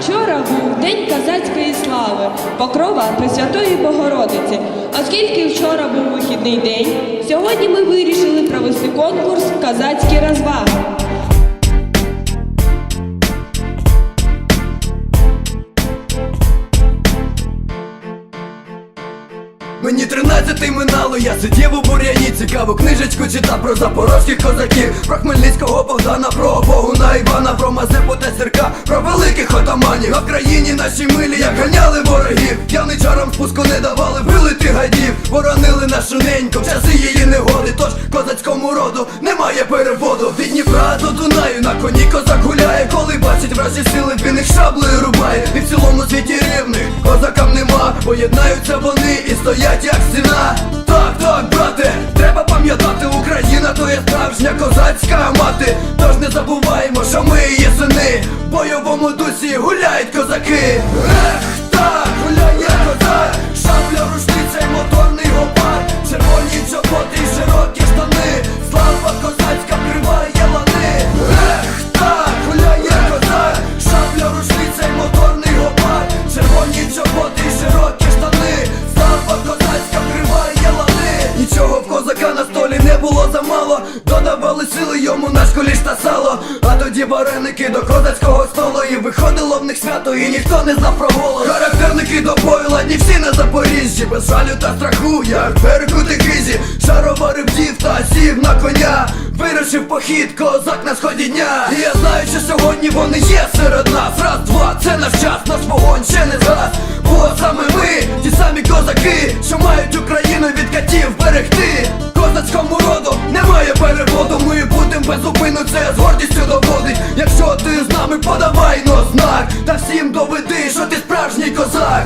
Вчора був День казацької слави, покрова Пресвятої Богородиці. Оскільки вчора був вихідний день, сьогодні ми вирішили провести конкурс Казацькі розваги. Мені тринадцятий минало, я сидів у бур'яні Цікаву книжечку читав про запорозьких козаків Про Хмельницького Богдана, про Богуна Івана Про Мазепу та Сірка, про великих отаманів. На країні нашій милі, як ганяли ворогів. Яничарам спуску не давали, били ти гадів. Воронили нашу неньку, в часи її негоди. Тож козацькому роду немає переводу. Від Дніпра до Дунаю на коні козак гуляє Бачить вражі сили, він їх шаблею рубає. І в цілому світі рівних козакам нема. Поєднаються вони і стоять як стіна. Так, так, брате, треба пам'ятати Україна то є справжня козацька мати. Тож не забуваємо, що ми є сини. В бойовому дусі гуляють козаки Додавали сили йому на школі та сало. А тоді вареники до козацького столу. І виходило в них свято, і ніхто не знав про голос Характерники до бою, ладні всі на Запоріжжі. Без жалю та страху, як перекути хизі Шароварив дів та сів на коня. Вирушив похід, козак на сході дня. І я знаю, що сьогодні вони є серед нас. Раз, два, це наш час, наш вогонь ще не згас жінки, що мають Україну від катів берегти. Козацькому роду немає переводу, ми будемо без зупину, це з гордістю доводить. Якщо ти з нами подавай но знак, та всім доведи, що ти справжній козак.